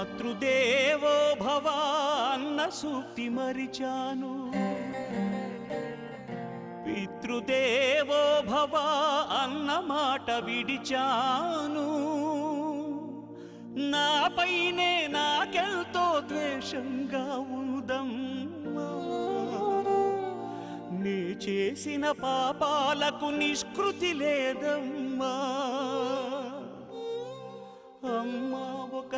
మాతృదేవో భవాన్న సూక్తి మరిచాను. పితృదేవో భవ అన్న మాట విడిచాను. నాపైనే నాకెల్తో ద్వేషంగా ఉందమ్మా. నే చేసిన పాపాలకు నిష్కృతి లేదమ్మా.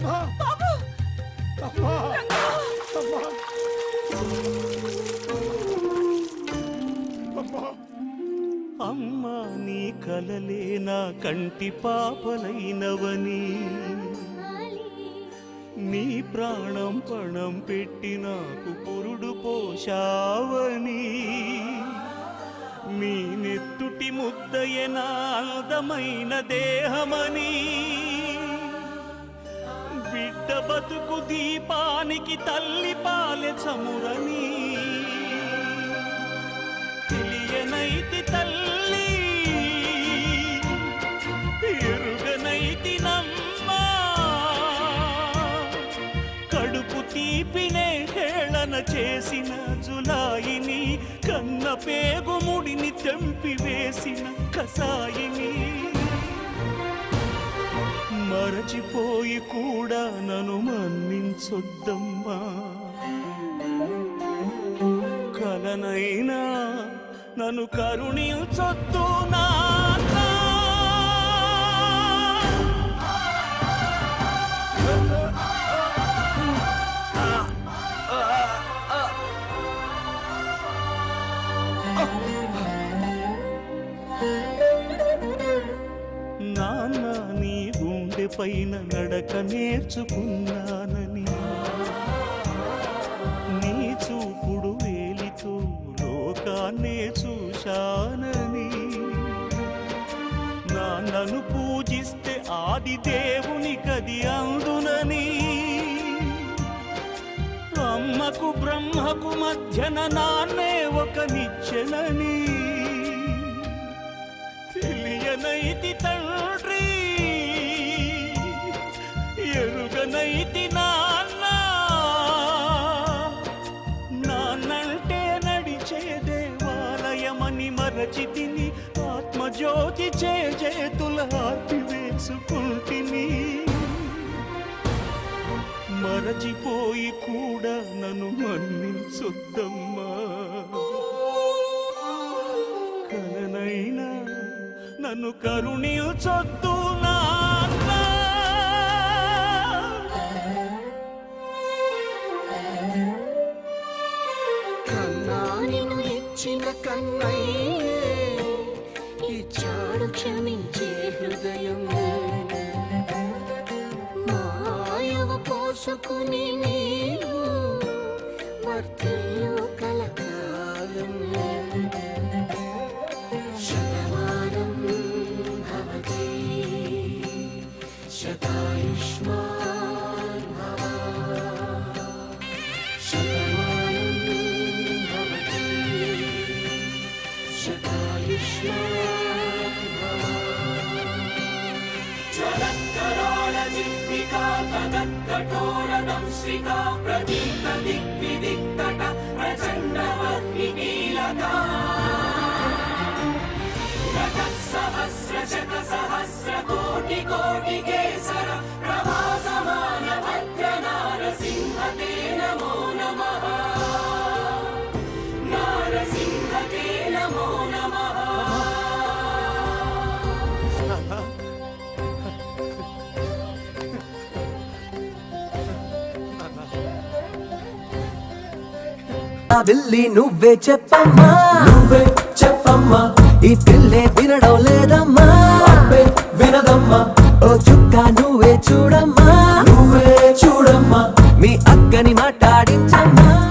అమ్మా. బాబు. అమ్మా. అమ్మా. అమ్మా. అమ్మా నీ కలలే నా కంటి పాపలైనవని. నీ ప్రాణం పణం పెట్టి నాకు పురుడు పోషావని నీ నెత్తుటి ముద్దయ నా అందమైన దేహమని. బతుకు దీపానికి తల్లి పాలె చమురని. తెలియనైతి తల్లి ఎరుగనైతి నమ్మ. కడుపు తీపినే హేళన చేసిన జులాయిని కన్న పేగుముడిని తెంపివేసిన కసాయిని. మరచిపోయి కూడా నన్ను మన్నించొద్దమ్మా. కలనైనా నన్ను కరుణించొద్దు నా. పైన నడక నేర్చుకున్నానని. నీ చూపుడు వేలితో లోకాన్నే చూశానని. నాన్నను పూజిస్తే ఆది దేవుని కది అందునని. అమ్మకు బ్రహ్మకు మధ్యన నాన్నే ఒక నిచ్చెనని. తెలియనైతి తండ్రి మరచితిని ఆత్మజ్యోతి చేతుల ఆర్పి వేసుకుంటిని. మరచిపోయి కూడా నన్ను మన్నించొద్దమ్మా. కలనైనా నన్ను కరుణించొద్దు నాన్న కన్నా క్షమించే హృదయం. మాయవ పోసుకుని నీవు వర్తి ज्वलत्कराळजिह्विका तदत्कठोरदंश्रिका प्रदीप्त दिग्विदिक्तट నువ్వే చెప్పమ్మా. నువ్వే చెప్పమ్మా. ఈ పిల్లే వినడం